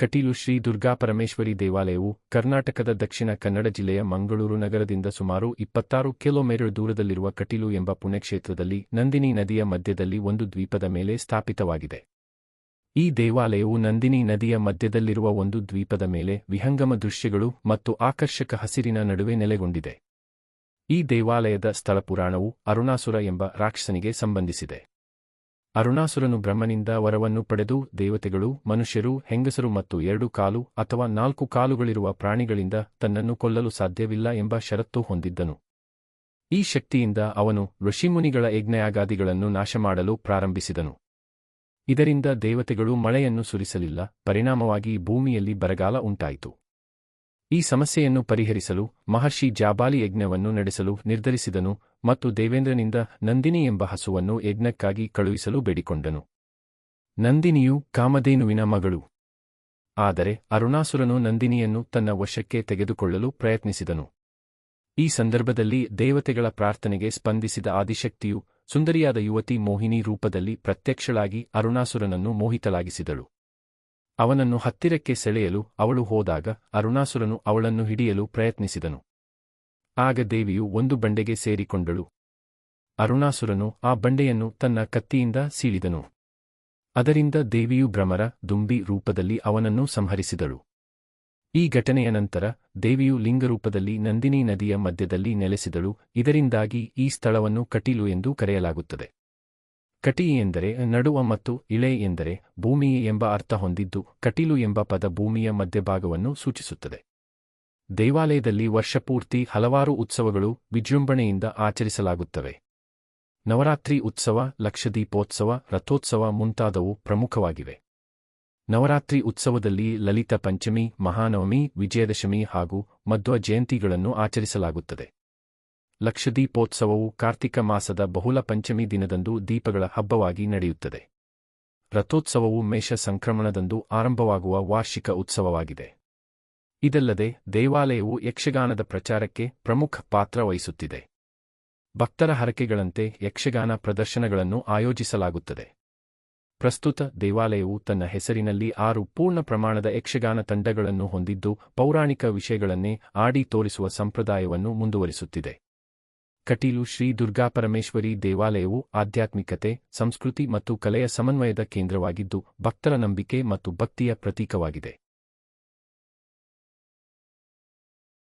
ಕಟೀಲು ಶ್ರೀ ದುರ್ಗಾಪರಮೇಶ್ವರಿ ದೇವಾಲಯವು ಕರ್ನಾಟಕದ ದಕ್ಷಿಣ ಕನ್ನಡ ಜಿಲ್ಲೆಯ ಮಂಗಳೂರು ನಗರದಿಂದ ಸುಮಾರು ಇಪ್ಪತ್ತಾರು ಕಿಲೋಮೀಟರ್ ದೂರದಲ್ಲಿರುವ ಕಟೀಲು ಎಂಬ ಪುಣ್ಯಕ್ಷೇತ್ರದಲ್ಲಿ ನಂದಿನಿ ನದಿಯ ಮಧ್ಯದಲ್ಲಿ ಒಂದು ದ್ವೀಪದ ಮೇಲೆ ಸ್ಥಾಪಿತವಾಗಿದೆ. ಈ ದೇವಾಲಯವು ನಂದಿನಿ ನದಿಯ ಮಧ್ಯದಲ್ಲಿರುವ ಒಂದು ದ್ವೀಪದ ಮೇಲೆ ವಿಹಂಗಮ ದೃಶ್ಯಗಳು ಮತ್ತು ಆಕರ್ಷಕ ಹಸಿರಿನ ನಡುವೆ ನೆಲೆಗೊಂಡಿದೆ. ಈ ದೇವಾಲಯದ ಸ್ಥಳಪುರಾಣವು ಅರುಣಾಸುರ ಎಂಬ ರಾಕ್ಷಸನಿಗೆ ಸಂಬಂಧಿಸಿದೆ. ಅರುಣಾಸುರನು ಬ್ರಹ್ಮನಿಂದ ವರವನ್ನು ಪಡೆದು ದೇವತೆಗಳು, ಮನುಷ್ಯರು, ಹೆಂಗಸರು ಮತ್ತು ಎರಡು ಕಾಲು ಅಥವಾ ನಾಲ್ಕು ಕಾಲುಗಳಿರುವ ಪ್ರಾಣಿಗಳಿಂದ ತನ್ನನ್ನು ಕೊಲ್ಲಲು ಸಾಧ್ಯವಿಲ್ಲ ಎಂಬ ಷರತ್ತು ಹೊಂದಿದ್ದನು. ಈ ಶಕ್ತಿಯಿಂದ ಅವನು ಋಷಿಮುನಿಗಳ ಯಜ್ಞಯಾಗಾದಿಗಳನ್ನು ನಾಶಮಾಡಲು ಪ್ರಾರಂಭಿಸಿದನು. ಇದರಿಂದ ದೇವತೆಗಳು ಮಳೆಯನ್ನು ಸುರಿಸಲಿಲ್ಲ, ಪರಿಣಾಮವಾಗಿ ಭೂಮಿಯಲ್ಲಿ ಬರಗಾಲ ಉಂಟಾಯಿತು. ಈ ಸಮಸ್ಯೆಯನ್ನು ಪರಿಹರಿಸಲು ಮಹರ್ಷಿ ಜಾಬಾಲಿ ಯಜ್ಞವನ್ನು ನಡೆಸಲು ನಿರ್ಧರಿಸಿದನು ಮತ್ತು ದೇವೇಂದ್ರನಿಂದ ನಂದಿನಿ ಎಂಬ ಹಸುವನ್ನು ಯಜ್ಞಕ್ಕಾಗಿ ಕಳುಹಿಸಲು ಬೇಡಿಕೊಂಡನು. ನಂದಿನಿಯು ಕಾಮಧೇನುವಿನ ಮಗಳು. ಆದರೆ ಅರುಣಾಸುರನು ನಂದಿನಿಯನ್ನು ತನ್ನ ವಶಕ್ಕೆ ತೆಗೆದುಕೊಳ್ಳಲು ಪ್ರಯತ್ನಿಸಿದನು. ಈ ಸಂದರ್ಭದಲ್ಲಿ ದೇವತೆಗಳ ಪ್ರಾರ್ಥನೆಗೆ ಸ್ಪಂದಿಸಿದ ಆದಿಶಕ್ತಿಯು ಸುಂದರಿಯಾದ ಯುವತಿ ಮೋಹಿನಿ ರೂಪದಲ್ಲಿ ಪ್ರತ್ಯಕ್ಷಳಾಗಿ ಅರುಣಾಸುರನನ್ನು ಮೋಹಿತಲಾಗಿಸಿದಳು ಅವನನ್ನು ಹತ್ತಿರಕ್ಕೆ ಸೆಳೆಯಲು ಅವಳು ಹೋದಾಗ ಅರುಣಾಸುರನು ಅವಳನ್ನು ಹಿಡಿಯಲು ಪ್ರಯತ್ನಿಸಿದನು. ಆಗ ದೇವಿಯು ಒಂದು ಬಂಡೆಗೆ ಸೇರಿಕೊಂಡಳು. ಅರುಣಾಸುರನು ಆ ಬಂಡೆಯನ್ನು ತನ್ನ ಕತ್ತಿಯಿಂದ ಸೀಳಿದನು. ಅದರಿಂದ ದೇವಿಯು ಭ್ರಮರ, ದುಂಬಿ ರೂಪದಲ್ಲಿ ಅವನನ್ನು ಸಂಹರಿಸಿದಳು. ಈ ಘಟನೆಯ ನಂತರ ದೇವಿಯು ಲಿಂಗರೂಪದಲ್ಲಿ ನಂದಿನಿ ನದಿಯ ಮಧ್ಯದಲ್ಲಿ ನೆಲೆಸಿದಳು. ಇದರಿಂದಾಗಿ ಈ ಸ್ಥಳವನ್ನು ಕಟೀಲು ಎಂದು ಕರೆಯಲಾಗುತ್ತದೆ. ಕಟಿ ಎಂದರೆ ನಡುವ ಮತ್ತು ಇಳೆ ಎಂದರೆ ಭೂಮಿ ಎಂಬ ಅರ್ಥ ಹೊಂದಿದ್ದು ಕಟೀಲು ಎಂಬ ಪದ ಭೂಮಿಯ ಮಧ್ಯಭಾಗವನ್ನು ಸೂಚಿಸುತ್ತದೆ. ದೇವಾಲಯದಲ್ಲಿ ವರ್ಷಪೂರ್ತಿ ಹಲವಾರು ಉತ್ಸವಗಳು ವಿಜೃಂಭಣೆಯಿಂದ ಆಚರಿಸಲಾಗುತ್ತವೆ. ನವರಾತ್ರಿ ಉತ್ಸವ, ಲಕ್ಷದೀಪೋತ್ಸವ, ರಥೋತ್ಸವ ಮುಂತಾದವು ಪ್ರಮುಖವಾಗಿವೆ. ನವರಾತ್ರಿ ಉತ್ಸವದಲ್ಲಿ ಲಲಿತ ಪಂಚಮಿ, ಮಹಾನವಮಿ, ವಿಜಯದಶಮಿ ಹಾಗೂ ಮಧ್ವ ಜಯಂತಿಗಳನ್ನು ಆಚರಿಸಲಾಗುತ್ತದೆ. ಲಕ್ಷದೀಪೋತ್ಸವವು ಕಾರ್ತಿಕ ಮಾಸದ ಬಹುಲ ಪಂಚಮಿ ದಿನದಂದು ದೀಪಗಳ ಹಬ್ಬವಾಗಿ ನಡೆಯುತ್ತದೆ. ರಥೋತ್ಸವವು ಮೇಷ ಸಂಕ್ರಮಣದಂದು ಆರಂಭವಾಗುವ ವಾರ್ಷಿಕ ಉತ್ಸವವಾಗಿದೆ. ಇದಲ್ಲದೆ ದೇವಾಲಯವು ಯಕ್ಷಗಾನದ ಪ್ರಚಾರಕ್ಕೆ ಪ್ರಮುಖ ಪಾತ್ರ ವಹಿಸುತ್ತಿದೆ. ಭಕ್ತರ ಹರಕೆಗಳಂತೆ ಯಕ್ಷಗಾನ ಪ್ರದರ್ಶನಗಳನ್ನು ಆಯೋಜಿಸಲಾಗುತ್ತದೆ. ಪ್ರಸ್ತುತ ದೇವಾಲಯವು ತನ್ನ ಹೆಸರಿನಲ್ಲಿ ಆರು ಪೂರ್ಣ ಪ್ರಮಾಣದ ಯಕ್ಷಗಾನ ತಂಡಗಳನ್ನು ಹೊಂದಿದ್ದು, ಪೌರಾಣಿಕ ವಿಷಯಗಳನ್ನೇ ಆಡಿ ತೋರಿಸುವ ಸಂಪ್ರದಾಯವನ್ನು ಮುಂದುವರಿಸುತ್ತಿದೆ. ಕಟೀಲು ಶ್ರೀ ದುರ್ಗಾಪರಮೇಶ್ವರಿ ದೇವಾಲಯವು ಆಧ್ಯಾತ್ಮಿಕತೆ, ಸಂಸ್ಕೃತಿ ಮತ್ತು ಕಲೆಯ ಸಮನ್ವಯದ ಕೇಂದ್ರವಾಗಿದ್ದು, ಭಕ್ತರ ನಂಬಿಕೆ ಮತ್ತು ಭಕ್ತಿಯ ಪ್ರತೀಕವಾಗಿದೆ.